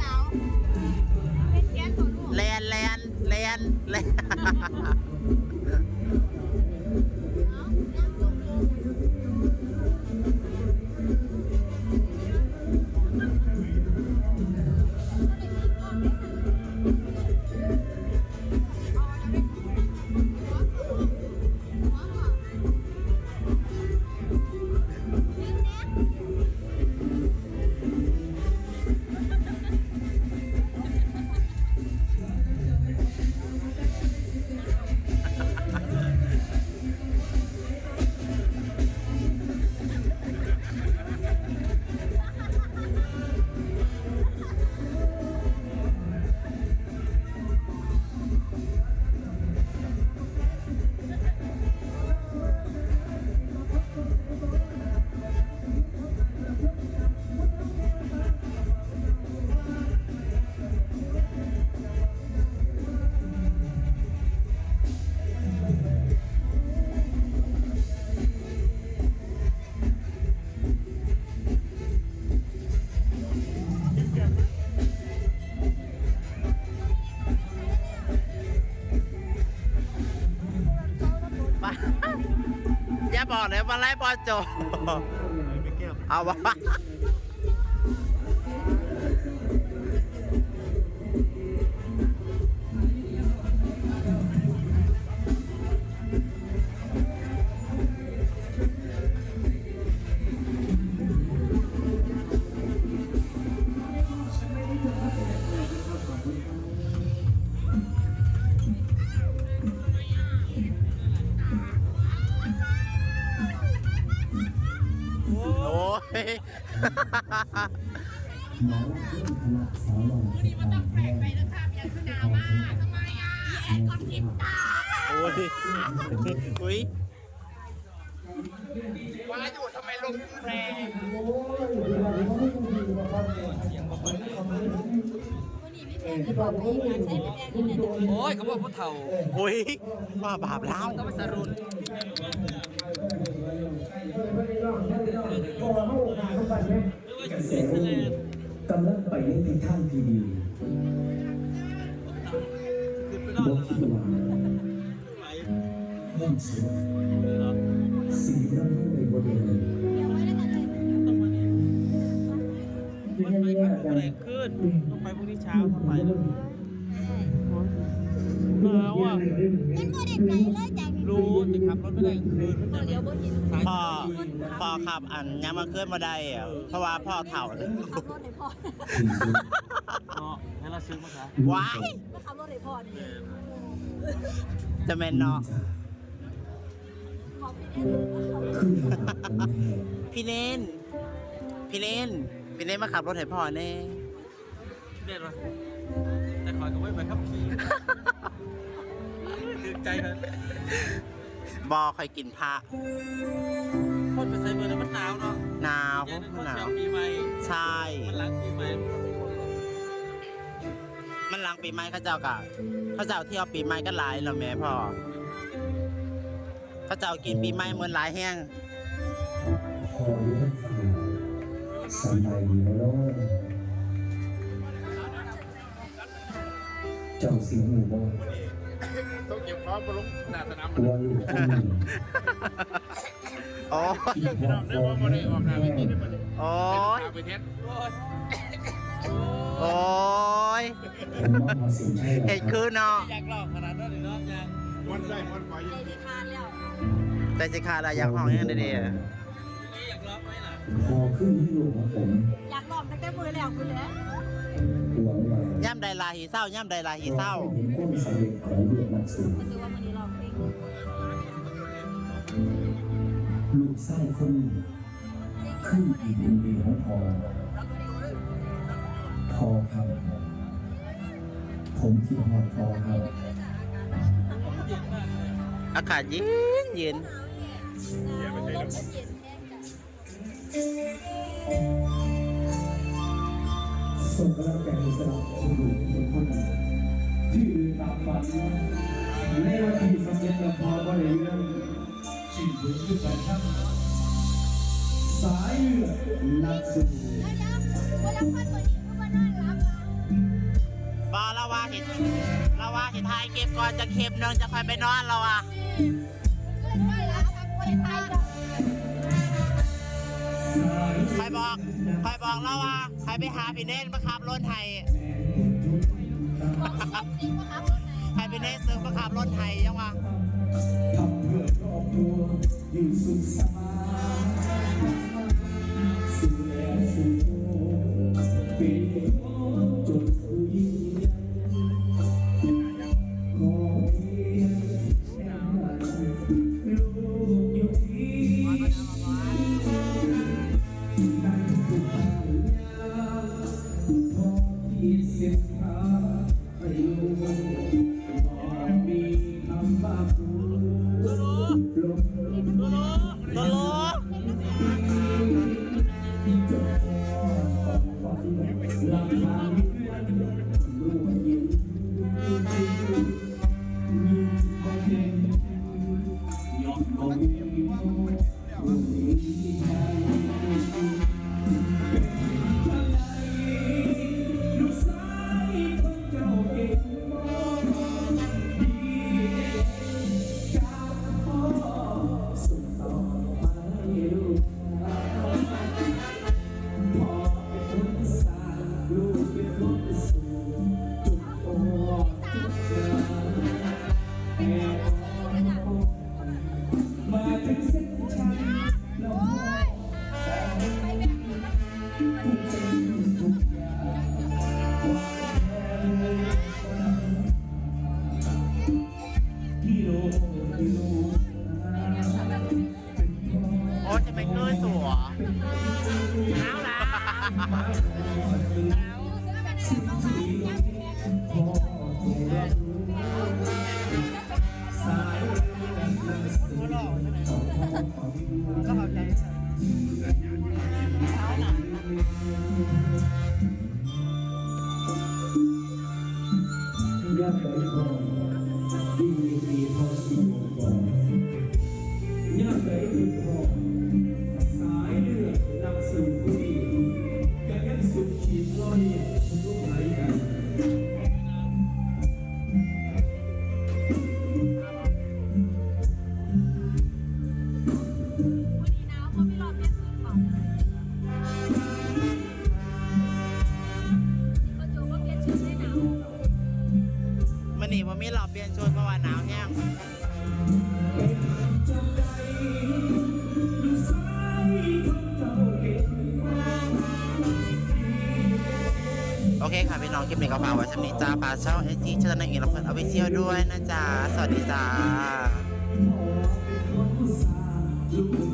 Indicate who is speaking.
Speaker 1: สาวเป็นแขนตัวลูก
Speaker 2: แลนแลนแลนแลน บอกเลยว่าไล่บอลโจ
Speaker 3: ไม่แก้ว
Speaker 2: เอาวะ อ้ย
Speaker 4: อคณะสาวหล่อสถานแพทย์
Speaker 2: โอ้ยอุ้ย
Speaker 5: โอ้ยเขาบอกผู้เฒ่าโอ้
Speaker 2: ยว่าบาปแล้ว
Speaker 5: ต้องไปสรุน
Speaker 4: แร
Speaker 3: งขึ้นต้องไปพรุ่งนี้เช้าทำไมล่ะหนาวอะ
Speaker 1: มันบ่ได้ไกลเลยจากนี้
Speaker 3: รู้จะขับรถไม่ได้คืนมันจะ
Speaker 1: เดี๋ยวบ่เห็น
Speaker 3: สาย
Speaker 2: พ่อพ่อขับอันยังมาขึ้นมาได้อะเพราะว่าพ่อเถ่าเลย
Speaker 1: ขับรถให้พ่อ
Speaker 4: ที่สุด
Speaker 3: เนาะให้เราซื้อมาซะ
Speaker 2: ว้าย
Speaker 1: ก็ขับรถให้พ่อนี่
Speaker 2: จะเป็นเนาะ
Speaker 1: ขอพี่เอ็นเขา
Speaker 4: ขึ้นมาของแท้
Speaker 2: พี่เน้น พี่เน้นพี่เน้นมาขับรถให้พ่อแน่
Speaker 3: เด็ดวะแต่ขอยก็ไม่ไปขับขี่ถึงใจมัน
Speaker 2: บอคอยกินพระ
Speaker 3: คนไปใส่เบอร์แล้วมันหนาวเนาะ
Speaker 2: หนาว
Speaker 3: เย็น
Speaker 2: เพ
Speaker 3: คน
Speaker 2: ราะหนา
Speaker 3: เชียว
Speaker 2: ว
Speaker 3: ปีใหม่
Speaker 2: ใช่
Speaker 3: มันหลังปีใหม่
Speaker 2: มันหลังปีใหม่เขาเจ้ากะเขาเจ้าเที่ยวปีใหม่ก็หลายแล้วแม่พ่อเขาเจ้ากินปีใหม่เหมือนหลายแห้ง
Speaker 4: สบายดีแล้วเจ้าเสียงหมู่บ่
Speaker 6: ต้องเก็บพร้อมบนลงหน้าสนาม
Speaker 4: ตัวลูกคนหนึ่ง
Speaker 2: อ้ย
Speaker 4: ที่บอก
Speaker 6: ได้
Speaker 4: ว่า
Speaker 6: ว่าบ่ได้ออกหน้าเวทีได้บ่ได้
Speaker 2: โอ้ย
Speaker 6: ไปเทศ
Speaker 2: โอ้ยเห็นคือเนาะ
Speaker 3: อยากลองขนาดนั้นเลยเนาะยัง
Speaker 6: วันใส่วันไฟ
Speaker 1: ใจที่คานแล้ว
Speaker 2: ใจสิขาดอะไรอยางห้องยังเดียว
Speaker 3: นี่อย
Speaker 4: พอขึ้นที่ลูกของผม
Speaker 1: อยากลองตั้งแต่มือแล้วคุณแล้ว
Speaker 4: หวังว่า
Speaker 2: ย่ำใดลาหีเศร้าย่ำใดลาหีเศร้า
Speaker 4: เห็นความสำเร็จของลูกนักสู้
Speaker 1: ก็คือว่าวันนี้ลองเพลง
Speaker 4: ลูกไส้คนหนึ่งขึ้นอีกดินดีของพอพอครับผมที่หอดพอครับ
Speaker 2: อากาศเย็นเย็น
Speaker 1: ลมเย็น ส่งรับ
Speaker 4: กงรอิสระคนหนุ่มคนคนหนึ่งที่ลืมตามฝันในวันที่สำเร็จและพอว่าในเรื่องชีวิตด้วยกันครับสายเลือดนักสู้
Speaker 1: บอเราว่าเห็น
Speaker 2: เราวาเห็นทายเก็บก่อนจะเข็มเนืองจะคอยไปนอนเราอะ
Speaker 1: คอย
Speaker 2: บอกคอยบอกเราว่าใครไปหาพี่เน้นมาขับรถไทย
Speaker 1: ใครยไป
Speaker 2: เน้นซื้อมาขับรถไทยยังวะ
Speaker 4: ขับเพื่อครอบครัวอยู่สุขสบาย Deus. Thank you. ค่ะพี่น้องคลิปนี้ก็ฝากไว้สำหรัจ้าฝาเช่างเอ
Speaker 2: สจี
Speaker 1: ชา
Speaker 2: แน
Speaker 4: ลเอ
Speaker 2: งแล้วเพิ่อเอาไปเที่ยวด้วยนะจ๊ะสวัสดีจ้า